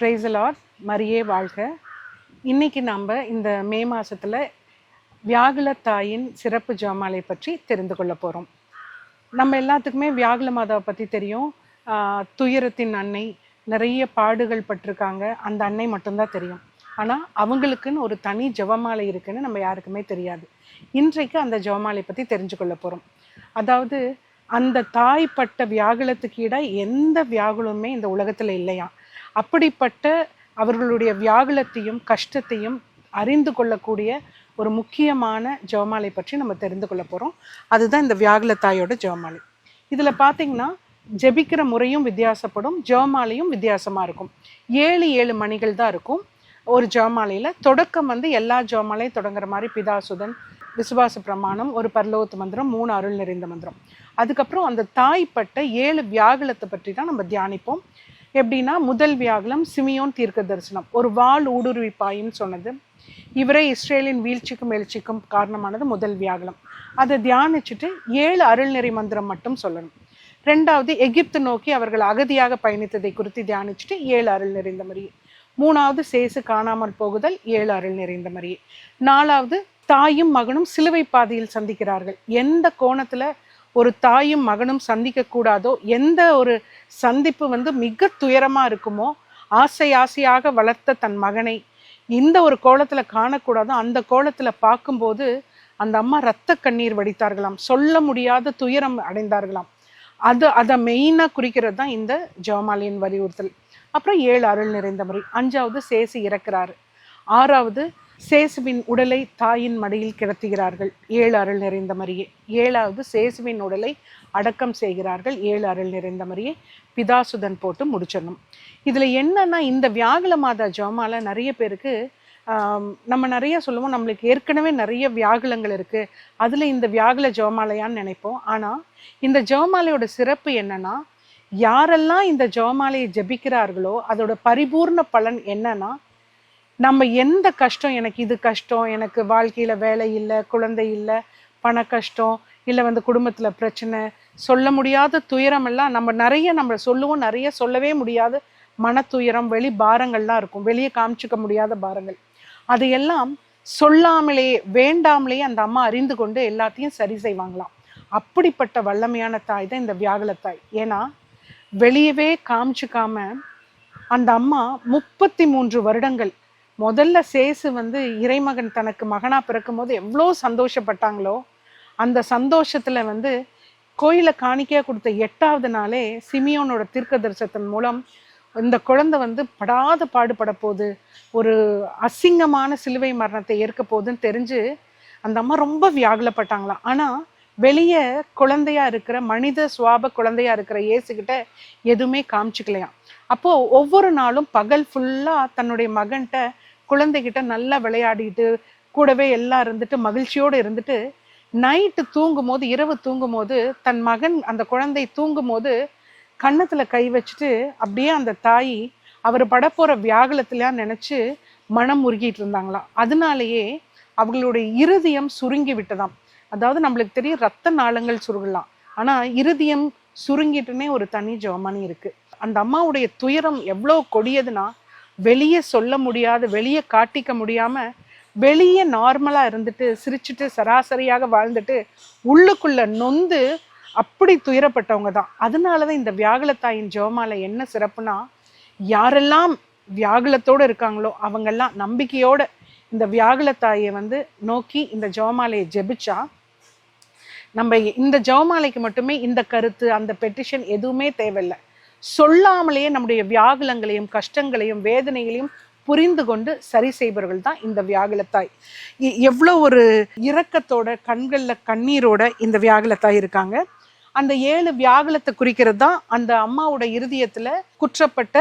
Praise the Lord மரியே வாழ்க. இன்னைக்கு நம்ம இந்த மே மாதத்தில் வியாகுல தாயின் சிறப்பு ஜாமாலை பற்றி தெரிந்து கொள்ள போகிறோம் நம்ம எல்லாத்துக்குமே வியாகுல மாதாவை பற்றி தெரியும். துயரத்தின் அன்னை நிறைய பாடுகள் பட்டிருக்காங்க. அந்த அன்னை மட்டும்தான் தெரியும். ஆனால் அவங்களுக்குன்னு ஒரு தனி ஜெபமாலை இருக்குன்னு நம்ம யாருக்குமே தெரியாது. இன்றைக்கு அந்த ஜெபமாலை பற்றி தெரிஞ்சு கொள்ள போகிறோம் அதாவது அந்த தாய் பட்ட வியாகுலத்துக்கு எந்த வியாகுலமுமே இந்த உலகத்தில் இல்லையா அப்படிப்பட்ட அவர்களுடைய வியாகுலத்தையும் கஷ்டத்தையும் அறிந்து கொள்ளக்கூடிய ஒரு முக்கியமான ஜெவமாலை பற்றி நம்ம தெரிந்து கொள்ள போறோம். அதுதான் இந்த வியாகுல தாயோட ஜெவமாலை. இதுல பார்த்தீங்கன்னா ஜெபிக்கிற முறையும் வித்தியாசப்படும் ஜெவமாலையும் வித்தியாசமா இருக்கும். ஏழு ஏழு மணிகள் தான் இருக்கும் ஒரு ஜெவமாலையில். தொடக்கம் வந்து எல்லா ஜெவமாலையும் தொடங்குற மாதிரி பிதாசுதன் விசுவாச பிரமாணம் ஒரு பரலோகத்து மந்திரம் மூணு அருள் நிறைந்த மந்திரம். அதுக்கப்புறம் அந்த தாய்ப்பட்ட ஏழு வியாகுலத்தை பற்றி தான் நம்ம தியானிப்போம். எப்படின்னா முதல் வியாகுலம் சிமியோன் தீர்க்க தரிசனம் ஒரு வாள் ஊடுருவி பாயின்னு சொன்னது. இவரே இஸ்ரேலின் வீழ்ச்சிக்கும் எழுச்சிக்கும் காரணமானது முதல் வியாகுலம். அதை தியானிச்சுட்டு ஏழு அருள்நெறி மந்திரம் மட்டும் சொல்லணும். ரெண்டாவது எகிப்து நோக்கி அவர்கள் அகதியாக பயணித்ததை குறித்து தியானிச்சுட்டு ஏழு அருள் நிறைந்த மாதிரியே மூணாவது சேசு காணாமல் போகுதல் ஏழு அருள் நிறைந்த மாதிரியே நாலாவது தாயும் மகனும் சிலுவை பாதையில் சந்திக்கிறார்கள். எந்த கோணத்துல ஒரு தாயும் மகனும் சந்திக்க கூடாதோ எந்த ஒரு சந்திப்பு வந்து மிக துயரமா இருக்குமோ ஆசை ஆசையாக வளர்த்த தன் மகனை இந்த ஒரு கோலத்துல காணக்கூடாதோ அந்த கோலத்துல பார்க்கும்போது அந்த அம்மா ரத்த கண்ணீர் வடித்தார்களாம். சொல்ல முடியாத துயரம் அடைந்தார்களாம். அது அதை மெயினாக குறிக்கிறது தான் இந்த ஜெவமாலியின் வலியுறுத்தல். அப்புறம் ஏழு அருள் நிறைந்த முறை. அஞ்சாவது சேசி இறக்கிறாரு. ஆறாவது சேசுவின் உடலை தாயின் மடியில் கிடத்துகிறார்கள். ஏழு அருள் நிறைந்த மரியே. ஏழாவது சேசுவின் உடலை அடக்கம் செய்கிறார்கள். ஏழு அருள் நிறைந்த மரியே. பிதாசுதன் போட்டு முடிச்சிடணும். இதில் என்னன்னா இந்த வியாகுல மாதா ஜோமால நிறைய பேருக்கு நம்ம நிறைய சொல்லுவோம். நம்மளுக்கு ஏற்கனவே நிறைய வியாகுலங்கள் இருக்கு. அதில் இந்த வியாகுல ஜோமாலையான்னு நினைப்போம். ஆனால் இந்த ஜோமாலையோட சிறப்பு என்னன்னா யாரெல்லாம் இந்த ஜோமாலையை ஜெபிக்கிறார்களோ அதோட பரிபூர்ண பலன் என்னன்னா நம்ம எந்த கஷ்டம்? எனக்கு இது கஷ்டம். எனக்கு வாழ்க்கையில வேலை இல்லை குழந்தை இல்லை பண கஷ்டம் இல்லை வந்து குடும்பத்தில் பிரச்சனை. சொல்ல முடியாத துயரம் எல்லாம் நம்ம நிறைய நம்ம சொல்லுவோம் நிறைய சொல்லவே முடியாத. மன துயரம் வெளி பாரங்கள்லாம் இருக்கும். வெளியே காமிச்சிக்க முடியாத பாரங்கள். அதையெல்லாம் சொல்லாமலேயே வேண்டாமலேயே அந்த அம்மா அறிந்து கொண்டு எல்லாத்தையும் சரி செய்வாங்களாம். அப்படிப்பட்ட வல்லமையான தாய் தான் இந்த வியாகுல தாய். ஏன்னா வெளியவே காமிச்சிக்காம அந்த அம்மா முப்பத்தி மூன்று வருடங்கள் முதல்ல சேசு வந்து இறைமகன் தனக்கு மகனாக பிறக்கும் போது எவ்வளோ சந்தோஷப்பட்டாங்களோ அந்த சந்தோஷத்தில் வந்து கோயிலை காணிக்கையாக கொடுத்த எட்டாவது நாளே சிமியோனோட தீர்க்க தரிசனத்தின் மூலம் இந்த குழந்தை வந்து படாத பாடுபட போகுது. ஒரு அசிங்கமான சிலுவை மரணத்தை ஏற்க போகுதுன்னு தெரிஞ்சு அந்த அம்மா ரொம்ப வியாகுலப்பட்டாங்களாம் ஆனால் வெளியே குழந்தையா இருக்கிற மனித சுவாப குழந்தையா இருக்கிற இயேசுகிட்ட எதுவுமே காமிச்சிக்கலையாம் அப்போ ஒவ்வொரு நாளும் பகல் ஃபுல்லா தன்னுடைய மகன்கிட்ட குழந்தைகிட்ட நல்லா விளையாடிட்டு கூடவே எல்லாம் இருந்துட்டு மகிழ்ச்சியோடு இருந்துட்டு நைட்டு தூங்கும் போது இரவு தூங்கும் போது தன் மகன் அந்த குழந்தை தூங்கும் போது கன்னத்துல கை வச்சுட்டு அப்படியே அந்த தாய் அவர் படப்போற வியாகுலத்திலாம் நினைச்சு மனம் உருகிட்டு இருந்தாங்களாம். அதனாலேயே அவங்களுடைய இருதயம் சுருங்கி விட்டதாம். அதாவது நம்மளுக்கு தெரியும் ரத்த நாளங்கள் சுருகலாம். ஆனா இருதயம் சுருங்கிட்டுனே ஒரு தனி ஜெபமணி இருக்கு. அந்த அம்மாவுடைய துயரம் எவ்வளோ கொடியதுன்னா வெளியே சொல்ல முடியாத வெளியே காட்டிக்க முடியாமல் வெளியே நார்மலாக இருந்துட்டு சிரிச்சுட்டு சராசரியாக வாழ்ந்துட்டு உள்ளுக்குள்ள நொந்து அப்படி துயரப்பட்டவங்க தான். அதனால தான் இந்த வியாகுலத்தாயின் ஜோமால என்ன சிறப்புனா யாரெல்லாம் வியாகுலத்தோடு இருக்காங்களோ அவங்கெல்லாம் நம்பிக்கையோட இந்த வியாகுலத்தாயை வந்து நோக்கி இந்த ஜோமாலையை ஜெபிச்சா நம்ம இந்த ஜோமாலைக்கு மட்டுமே இந்த கருத்து அந்த பெட்டிஷன் எதுவுமே தேவையில்லை. சொல்லாமலேயே நம்முடைய வியாகுலங்களையும் கஷ்டங்களையும் வேதனைகளையும் புரிந்து கொண்டு சரி செய்பவர்கள் தான் இந்த வியாகுலத்தாய். எவ்வளோ ஒரு இரக்கத்தோட கண்களில் கண்ணீரோட இந்த வியாகுலத்தாய் இருக்காங்க. அந்த ஏழு வியாகுலத்தை குறிக்கிறது தான் அந்த அம்மாவோட இருதயத்தில் குற்றப்பட்ட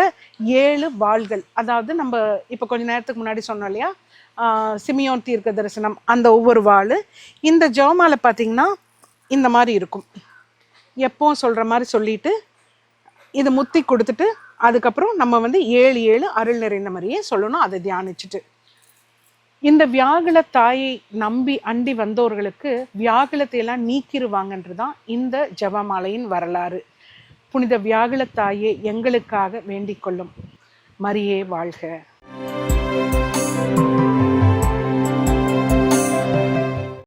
ஏழு வாள்கள். அதாவது நம்ம இப்போ கொஞ்ச நேரத்துக்கு முன்னாடி சொன்னோம் இல்லையா? சிமியோன் தீர்க்க தரிசனம் அந்த ஒவ்வொரு வாள். இந்த ஜெபமாலை பார்த்தீங்கன்னா இந்த மாதிரி இருக்கும். எப்பவும் சொல்கிற மாதிரி சொல்லிட்டு இது முத்தி கொடுத்துட்டு அதுக்கப்புறம் நம்ம வந்து ஏழு ஏழு அருள் நிறைந்த மாதிரியே சொல்லணும் அதை தியானிச்சுட்டு. இந்த வியாகுல தாயை நம்பி அண்டி வந்தோர்களுக்கு வியாகுலத்தை எல்லாம் நீக்கிடுவாங்கன்றதான் இந்த ஜபமாலையின் வரலாறு. புனித வியாகுல தாயே எங்களுக்காக வேண்டிக் கொள்ளும். மரியே வாழ்க.